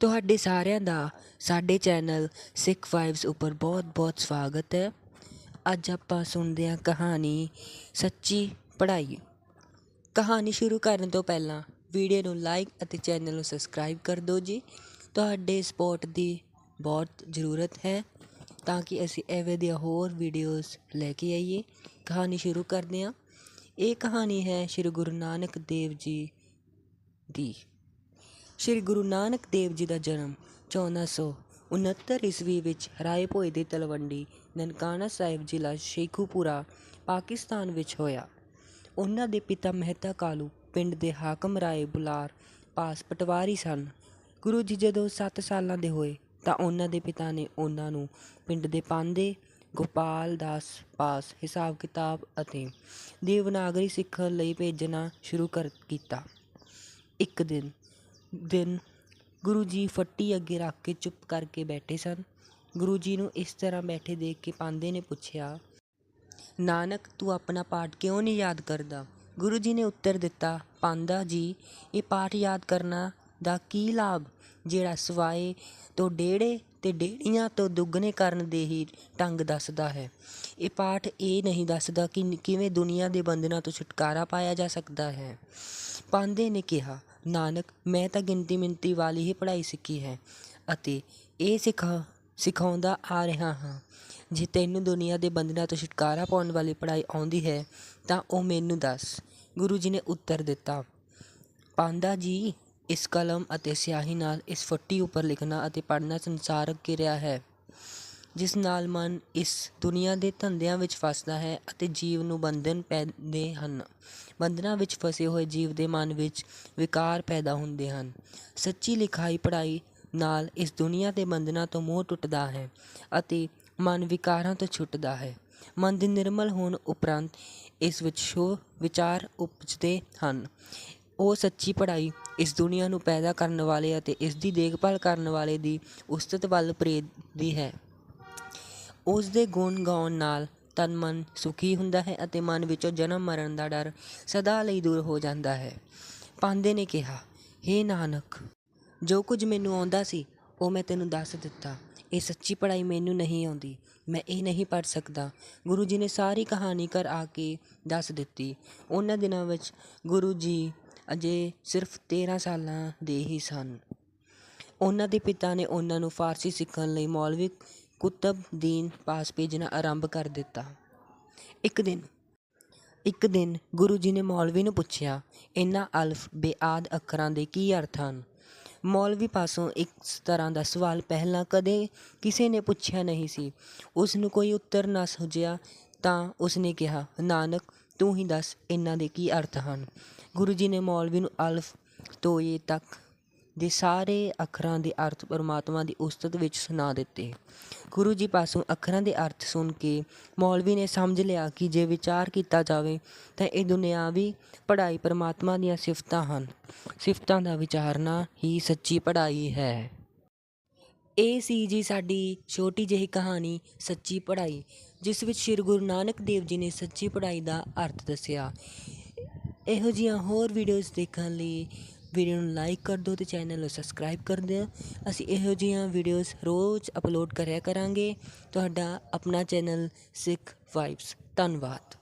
ਤੁਹਾਡੇ ਸਾਰਿਆਂ ਦਾ, ਸਾਡੇ ਚੈਨਲ ਸਿੱਖ ਵਾਈਬਸ ਉੱਪਰ ਬਹੁਤ-ਬਹੁਤ ਸਵਾਗਤ ਹੈ। ਅੱਜ ਆਪਾਂ ਸੁਣਦੇ ਹਾਂ ਕਹਾਣੀ ਸੱਚੀ ਪੜ੍ਹਾਈ। ਕਹਾਣੀ ਸ਼ੁਰੂ ਕਰਨ ਤੋਂ ਪਹਿਲਾਂ ਵੀਡੀਓ ਨੂੰ ਲਾਈਕ ਅਤੇ ਚੈਨਲ ਨੂੰ ਸਬਸਕ੍ਰਾਈਬ ਕਰ ਦਿਓ ਜੀ। ਤੁਹਾਡੇ ਸਪੋਰਟ ਦੀ ਬਹੁਤ ਜ਼ਰੂਰਤ ਹੈ ਤਾਂ ਕਿ ਅਸੀਂ ਐਵੇਂ ਦੀਆਂ ਹੋਰ ਵੀਡੀਓਜ਼ ਲੈ ਕੇ ਆਈਏ। ਕਹਾਣੀ ਸ਼ੁਰੂ ਕਰਦੇ ਹਾਂ। ਇਹ ਕਹਾਣੀ ਹੈ ਸ਼੍ਰੀ ਗੁਰੂ ਨਾਨਕ ਦੇਵ ਜੀ ਦੀ। ਸ਼੍ਰੀ ਗੁਰੂ ਨਾਨਕ ਦੇਵ ਜੀ ਦਾ ਜਨਮ 1469 ਈਸਵੀ ਵਿੱਚ ਰਾਏ ਭੋਏ ਦੀ ਤਲਵੰਡੀ, ਨਨਕਾਣਾ ਸਾਹਿਬ ਜ਼ਿਲ੍ਹਾ ਸ਼ੇਖੂਪੁਰਾ, ਪਾਕਿਸਤਾਨ ਵਿੱਚ ਹੋਇਆ। ਉਹਨਾਂ ਦੇ ਪਿਤਾ ਮਹਿਤਾ ਕਾਲੂ ਪਿੰਡ ਦੇ ਹਾਕਮ ਰਾਏ ਬੁਲਾਰ ਪਾਸ ਪਟਵਾਰੀ ਸਨ। ਗੁਰੂ ਜੀ ਜਦੋਂ 7 ਸਾਲਾਂ ਦੇ ਹੋਏ ਤਾਂ ਉਹਨਾਂ ਦੇ ਪਿਤਾ ਨੇ ਉਹਨਾਂ ਨੂੰ ਪਿੰਡ ਦੇ ਪਾਂਦੇ ਗੋਪਾਲ ਦਾਸ ਪਾਸ ਹਿਸਾਬ ਕਿਤਾਬ ਅਤੇ ਦੇਵਨਾਗਰੀ ਸਿੱਖਣ ਲਈ ਭੇਜਣਾ ਸ਼ੁਰੂ ਕਰ ਕੀਤਾ। ਇੱਕ ਦਿਨ ਦਿਨ ਗੁਰੂ ਜੀ ਫੱਟੀ ਅੱਗੇ ਰੱਖ ਕੇ ਚੁੱਪ ਕਰਕੇ ਬੈਠੇ ਸਨ। ਗੁਰੂ ਜੀ ਨੂੰ ਇਸ ਤਰ੍ਹਾਂ ਬੈਠੇ ਦੇਖ ਕੇ ਪਾਂਧੇ ਨੇ ਪੁੱਛਿਆ, ਨਾਨਕ, ਤੂੰ ਆਪਣਾ ਪਾਠ ਕਿਉਂ ਨਹੀਂ ਯਾਦ ਕਰਦਾ? ਗੁਰੂ ਜੀ ਨੇ ਉੱਤਰ ਦਿੱਤਾ, ਪਾਂਦਾ ਜੀ, ਇਹ ਪਾਠ ਯਾਦ ਕਰਨਾ ਦਾ ਕੀ ਲਾਭ? ਜਿਹੜਾ ਸਵਾਏ ਤੋਂ ਡੇੜੇ ਤੇ ਡੇੜੀਆਂ ਤੋਂ ਦੁੱਗਣੇ ਕਰਨ ਦੇ ਹੀ ਢੰਗ ਦੱਸਦਾ ਹੈ। ਇਹ ਪਾਠ ਇਹ ਨਹੀਂ ਦੱਸਦਾ ਕਿ ਕਿਵੇਂ ਦੁਨੀਆ ਦੇ ਬੰਧਨਾਂ ਤੋਂ ਛੁਟਕਾਰਾ ਪਾਇਆ ਜਾ ਸਕਦਾ ਹੈ। ਪਾਂਦੇ ਨੇ ਕਿਹਾ ਨਾਨਕ, ਮੈਂ ਤਾਂ ਗਿਣਤੀ ਮਿੰਤੀ ਵਾਲੀ ਹੀ ਪੜ੍ਹਾਈ ਸਿੱਖੀ ਹੈ ਅਤੇ ਇਹ ਸਿਖਾ ਸਿਖਾਉਂਦਾ ਆ ਰਿਹਾ ਹਾਂ। ਜੇ ਤੈਨੂੰ ਦੁਨੀਆ ਦੇ ਬੰਧਨਾਂ ਤੋਂ ਛੁਟਕਾਰਾ ਪਾਉਣ ਵਾਲੀ ਪੜ੍ਹਾਈ ਆਉਂਦੀ ਹੈ, ਤਾਂ ਉਹ ਮੈਨੂੰ ਦੱਸ। ਗੁਰੂ ਜੀ ਨੇ ਉੱਤਰ ਦਿੱਤਾ, ਪਾਂਦਾ ਜੀ, ਇਸ ਕਲਮ ਅਤੇ ਸਿਆਹੀ ਨਾਲ ਇਸ ਫੱਟੀ ਉੱਪਰ ਲਿਖਣਾ ਅਤੇ ਪੜ੍ਹਨਾ ਸੰਸਾਰਕ ਕਿਰਿਆ ਹੈ। ਜਿਸ ਨਾਲ ਮਨ ਇਸ ਦੁਨੀਆ ਦੇ ਧੰਦਿਆਂ ਵਿੱਚ ਫਸਦਾ ਹੈ ਅਤੇ ਜੀਵ ਨੂੰ ਬੰਧਨ ਪੈਂਦੇ ਹਨ। ਬੰਧਨਾਂ ਵਿੱਚ ਫਸੇ ਹੋਏ ਜੀਵ ਦੇ ਮਨ ਵਿੱਚ ਵਿਕਾਰ ਪੈਦਾ ਹੁੰਦੇ ਹਨ। ਸੱਚੀ ਲਿਖਾਈ ਪੜ੍ਹਾਈ ਨਾਲ ਇਸ ਦੁਨੀਆ ਦੇ ਬੰਧਨਾਂ ਤੋਂ ਮੋਹ ਟੁੱਟਦਾ ਹੈ ਅਤੇ ਮਨ ਵਿਕਾਰਾਂ ਤੋਂ ਛੁੱਟਦਾ ਹੈ। ਮਨ ਦੇ ਨਿਰਮਲ ਹੋਣ ਉਪਰੰਤ ਇਸ ਵਿੱਚ ਸ਼ੋ ਵਿਚਾਰ ਉਪਜਦੇ ਹਨ। ਉਹ ਸੱਚੀ ਪੜ੍ਹਾਈ ਇਸ ਦੁਨੀਆ ਨੂੰ ਪੈਦਾ ਕਰਨ ਵਾਲੇ ਅਤੇ ਇਸ ਦੀ ਦੇਖਭਾਲ ਕਰਨ ਵਾਲੇ ਦੀ ਉਸਤਤ ਵੱਲ ਪ੍ਰੇਰਦੀ ਹੈ। ਉਸ ਦੇ ਗੁਣ ਗਾਉਣ ਨਾਲ ਤਨ ਮਨ ਸੁਖੀ ਹੁੰਦਾ ਹੈ ਅਤੇ ਮਨ ਵਿੱਚੋਂ ਜਨਮ ਮਰਨ ਦਾ ਡਰ ਸਦਾ ਲਈ ਦੂਰ ਹੋ ਜਾਂਦਾ ਹੈ। ਪਾਂਦੇ ਨੇ ਕਿਹਾ, ਹੇ ਨਾਨਕ, ਜੋ ਕੁਝ ਮੈਨੂੰ ਆਉਂਦਾ ਸੀ, ਉਹ ਮੈਂ ਤੈਨੂੰ ਦੱਸ ਦਿੱਤਾ। ਇਹ ਸੱਚੀ ਪੜ੍ਹਾਈ ਮੈਨੂੰ ਨਹੀਂ ਆਉਂਦੀ। ਮੈਂ ਇਹ ਨਹੀਂ ਪੜ੍ਹ ਸਕਦਾ। ਗੁਰੂ ਜੀ ਨੇ ਸਾਰੀ ਕਹਾਣੀ ਘਰ ਆ ਕੇ ਦੱਸ ਦਿੱਤੀ। ਉਹਨਾਂ ਦਿਨਾਂ ਵਿੱਚ ਗੁਰੂ ਜੀ ਅਜੇ ਸਿਰਫ 13 ਸਾਲਾਂ ਦੇ ਹੀ ਸਨ। ਉਹਨਾਂ ਦੇ ਪਿਤਾ ਨੇ ਉਹਨਾਂ ਨੂੰ ਫਾਰਸੀ ਸਿੱਖਣ ਲਈ ਮੌਲਵਿਕ ਕੁਤਬਦੀਨ ਪਾਸ ਭੇਜਣਾ ਆਰੰਭ ਕਰ ਦਿੱਤਾ। ਇੱਕ ਦਿਨ ਇੱਕ ਦਿਨ ਗੁਰੂ ਜੀ ਨੇ ਮੌਲਵੀ ਨੂੰ ਪੁੱਛਿਆ, ਇਹਨਾਂ ਅਲਫ ਬੇਆਦ ਅੱਖਰਾਂ ਦੇ ਕੀ ਅਰਥ ਹਨ? ਮੌਲਵੀ ਪਾਸੋਂ ਇੱਕ ਤਰ੍ਹਾਂ ਦਾ ਸਵਾਲ ਪਹਿਲਾਂ ਕਦੇ ਕਿਸੇ ਨੇ ਪੁੱਛਿਆ ਨਹੀਂ ਸੀ। ਉਸ ਨੂੰ ਕੋਈ ਉੱਤਰ ਨਾ ਸੁਝਿਆ ਤਾਂ ਉਸ ਨੇ ਕਿਹਾ, ਨਾਨਕ, ਤੂੰ ਹੀ ਦੱਸ ਇਹਨਾਂ ਦੇ ਕੀ ਅਰਥ ਹਨ? ਗੁਰੂ ਜੀ ਨੇ ਮੌਲਵੀ ਨੂੰ ਅਲਫ ਤੋਂ ਇਹ ਤੱਕ ਦੇ ਸਾਰੇ ਅੱਖਰਾਂ ਦੇ ਅਰਥ ਪਰਮਾਤਮਾ ਦੀ ਉਸਤਤ ਵਿੱਚ ਸੁਣਾ ਦਿੱਤੇ। ਗੁਰੂ ਜੀ ਪਾਸੋਂ ਅੱਖਰਾਂ ਦੇ ਅਰਥ ਸੁਣ ਕੇ ਮੌਲਵੀ ਨੇ ਸਮਝ ਲਿਆ ਕਿ ਜੇ ਵਿਚਾਰ ਕੀਤਾ ਜਾਵੇ ਤਾਂ ਇਹ ਦੁਨਿਆਵੀ ਪੜ੍ਹਾਈ ਪਰਮਾਤਮਾ ਦੀਆਂ ਸਿਫਤਾਂ ਹਨ। ਸਿਫਤਾਂ ਦਾ ਵਿਚਾਰਨਾ ਹੀ ਸੱਚੀ ਪੜ੍ਹਾਈ ਹੈ। ਇਹ ਸੀ ਜੀ ਸਾਡੀ ਛੋਟੀ ਜਿਹੀ ਕਹਾਣੀ, ਸੱਚੀ ਪੜ੍ਹਾਈ, ਜਿਸ ਵਿੱਚ ਸ੍ਰੀ ਗੁਰੂ ਨਾਨਕ ਦੇਵ ਜੀ ਨੇ ਸੱਚੀ ਪੜ੍ਹਾਈ ਦਾ ਅਰਥ ਦੱਸਿਆ। ਇਹੋ ਜਿਹੀਆਂ ਹੋਰ ਵੀਡੀਓਜ਼ ਦੇਖਣ ਲਈ ਵੀਡੀਓ ਨੂੰ ਲਾਈਕ ਕਰ ਦਿਓ ਤੇ ਚੈਨਲ ਨੂੰ ਸਬਸਕ੍ਰਾਈਬ ਕਰ ਦਿਓ। ਅਸੀਂ ਇਹੋ ਜਿਹੀਆਂ ਵੀਡੀਓਜ਼ ਰੋਜ਼ ਅਪਲੋਡ ਕਰਿਆ ਕਰਾਂਗੇ। ਤੁਹਾਡਾ ਆਪਣਾ ਚੈਨਲ ਸਿੱਖ ਵਾਈਬਸ ਧੰਨਵਾਦ।